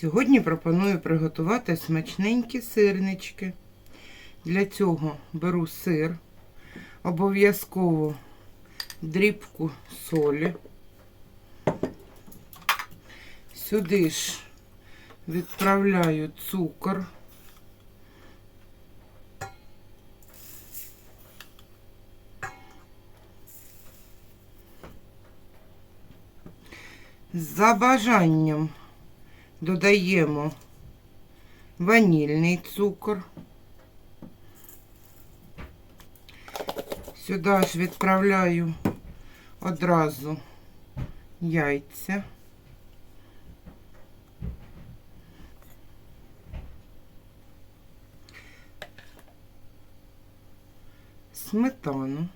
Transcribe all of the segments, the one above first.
Сьогодні пропоную приготувати смачненькі сирнички. Для цього беру сир, обов'язково дрібку солі. Сюди ж відправляю цукор. За бажанням додаємо ванільний цукор. Сюди ж відправляю одразу яйця. Сметану.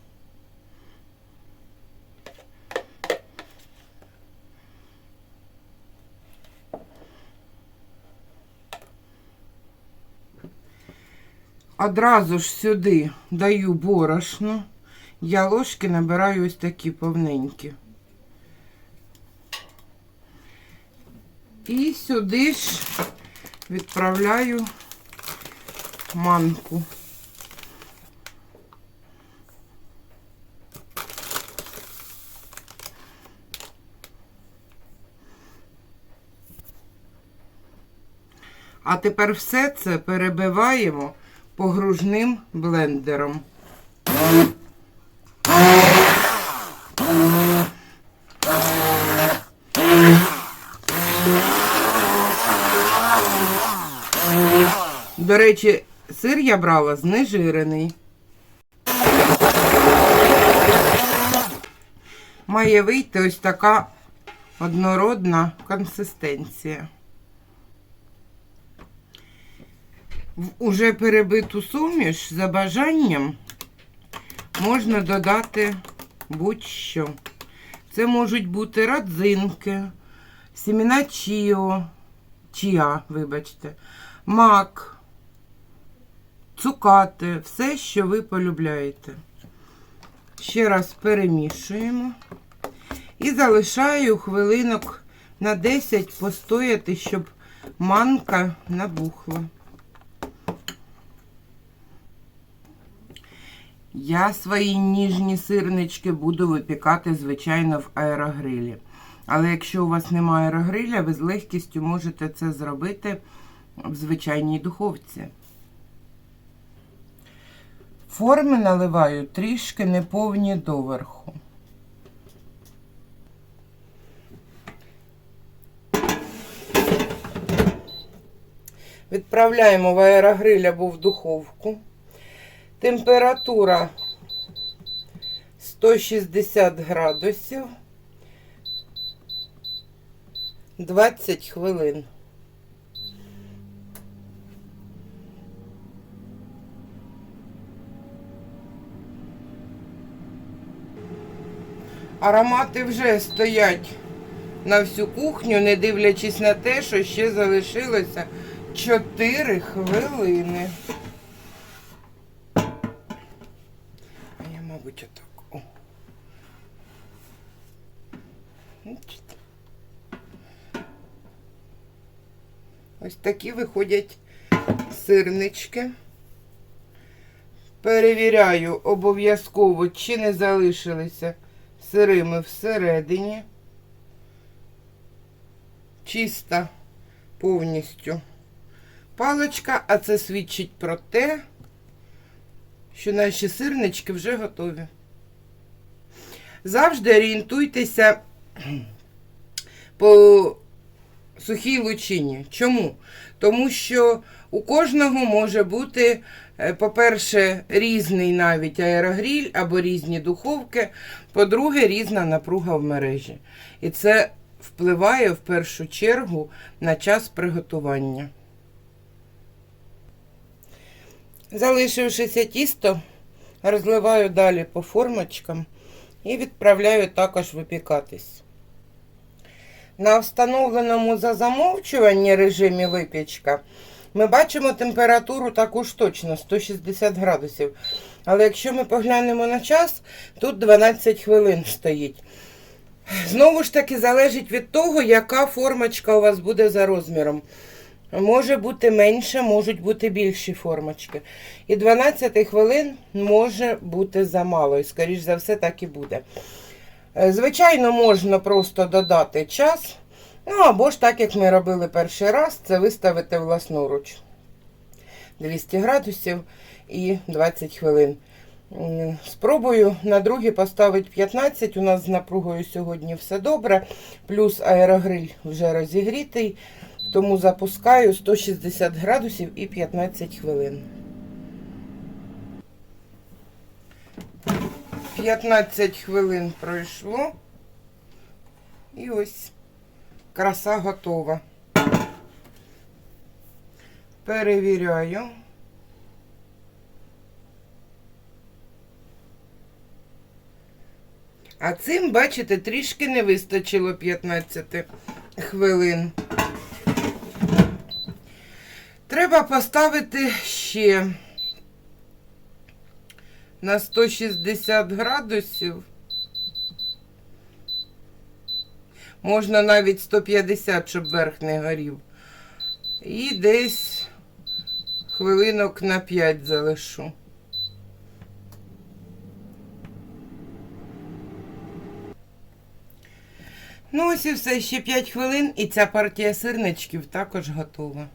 Одразу ж сюди даю борошно. Я ложки набираю ось такі повненькі. І сюди ж відправляю манку. А тепер все це перебиваємо погружним блендером. До речі, сир я брала знежирений. Має вийти ось така однородна консистенція. В уже перебиту суміш за бажанням можна додати будь-що. Це можуть бути родзинки, сіміна чіо, чіа, вибачте, мак, цукати, все, що ви полюбляєте. Ще раз перемішуємо і залишаю хвилинок на 10 постояти, щоб манка набухла. Я свої ніжні сирнички буду випікати, звичайно, в аерогрилі. Але якщо у вас немає аерогриля, ви з легкістю можете це зробити в звичайній духовці. Форми наливаю трішки неповні доверху. Відправляємо в аерогриль або в духовку. Температура 160 градусів 20 хвилин. Аромати вже стоять на всю кухню, не дивлячись на те, що ще залишилося 4 хвилини. Ось такі виходять сирнички. Перевіряю обов'язково, чи не залишилися сирими всередині. Чиста повністю паличка, а це свідчить про те, що наші сирнички вже готові. Завжди орієнтуйтеся по сухій лучині. Чому? Тому що у кожного може бути, е, по-перше, різний навіть аерогріль або різні духовки, по-друге, різна напруга в мережі. І це впливає в першу чергу на час приготування. Залишившися тісто, розливаю далі по формочкам і відправляю також випікатись. На встановленому за замовчування режимі випічка ми бачимо температуру таку ж точно 160 градусів. Але якщо ми поглянемо на час, тут 12 хвилин стоїть. Знову ж таки, залежить від того, яка формочка у вас буде за розміром. Може бути менше, можуть бути більші формочки. І 12 хвилин може бути замало. І, скоріш за все, так і буде. Е, Звичайно, можна просто додати час. Ну, або ж так, як ми робили перший раз, це виставити власноруч. 200 градусів і 20 хвилин. Спробую на другий поставити 15. У нас з напругою сьогодні все добре. Плюс аерогриль вже розігрітий. Тому запускаю 160 градусів і 15 хвилин. 15 хвилин пройшло. І ось краса готова. Перевіряю. А цим, бачите, трішки не вистачило 15 хвилин. Треба поставити ще на 160 градусів. Можна навіть 150, щоб верх не горів. І десь хвилинок на 5 залишу. Ну, ось і все, ще 5 хвилин, і ця партія сирничків також готова.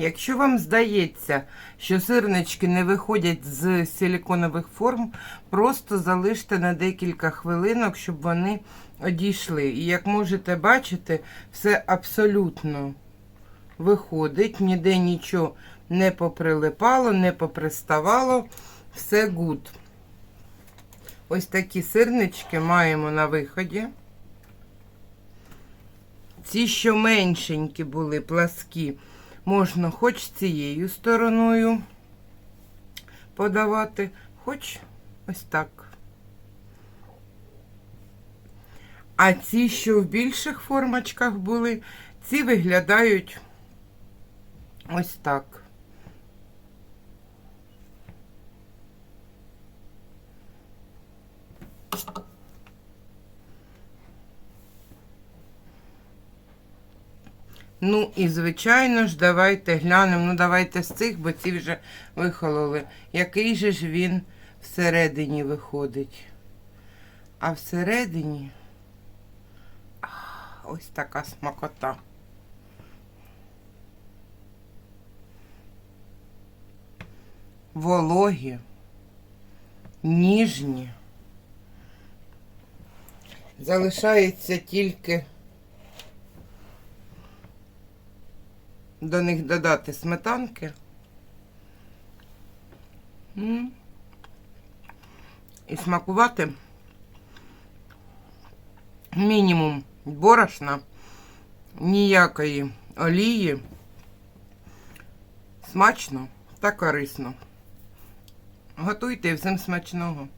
Якщо вам здається, що сирнички не виходять з силіконових форм, просто залиште на декілька хвилинок, щоб вони одійшли. І як можете бачити, все абсолютно виходить, ніде нічого не поприлипало, не поприставало, все гуд. Ось такі сирнички маємо на виході. Ці, що меншенькі були, пласкі, можна хоч цією стороною подавати, хоч ось так. А ці, що в більших формочках були, ці виглядають ось так. Ну і звичайно ж, давайте глянемо. Ну, давайте з цих, бо ці вже вихололи. Який же ж він всередині виходить? А всередині ось така смакота. Вологі, ніжні. Залишається тільки до них додати сметанки. І смакувати мінімум борошна, ніякої олії. Смачно та корисно. Готуйте всім смачного.